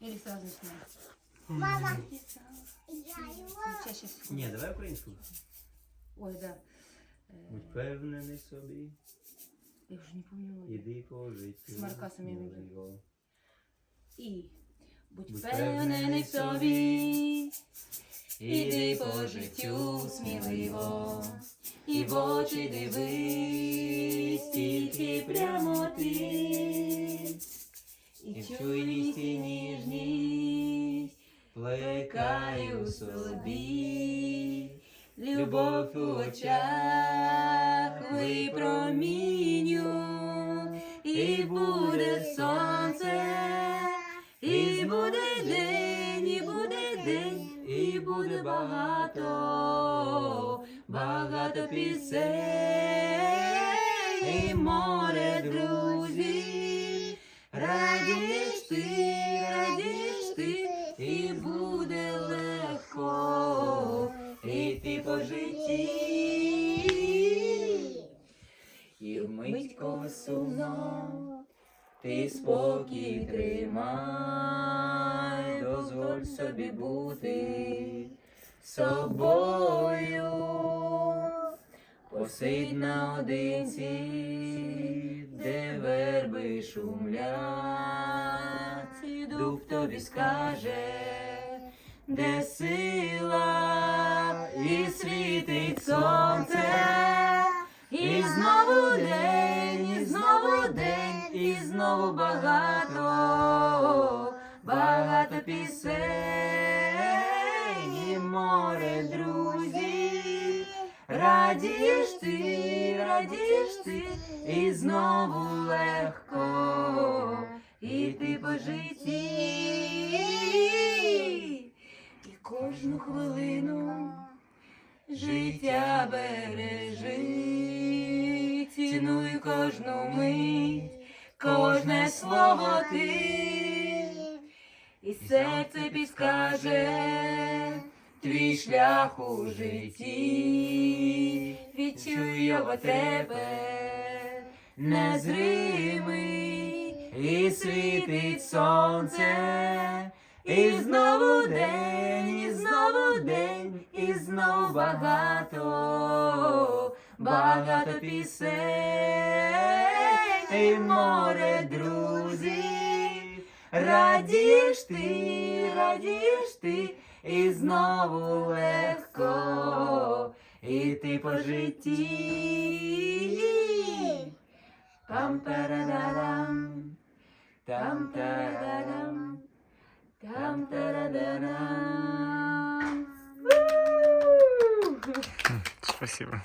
Или сразу начинаем? Мама, я его... Чаще всего. Ні, давай українську. Ой, да. Будь Э, впевнений собі, Я уже не помню. іди по життю. З Маркасом я не можливо. І. Будь Будь впевнений в собі, іди по життю сміливо, і в очі дивись, тільки прямо ти. Плекаю в собі, любов у очах випроміню, і буде сонце, і буде день, і буде день, і буде багато, багато пісень, і море друзів. Житті. І вмить коли сумно, ти спокій тримай, дозволь собі бути собою, посидь наодинці, де верби шумлять, і дуб тобі скаже, де сила, світить сонце. І знову день, і знову день, і знову багато, багато пісень, і море друзів. Радієш ти, радієш ти, і знову легко іти по житті. І кожну хвилину життя бережи, цінуй кожну мить, кожне слово ти, і серце підскаже твій шлях у житті, відчуй його тебе, незримий, і світить сонце, і знову і знову багато, багато пісень, і море друзів. Радієш ти, радієш ти, і знову легко іти по житті. Там тарадам, там тарадам, там тарадам. Спасибо.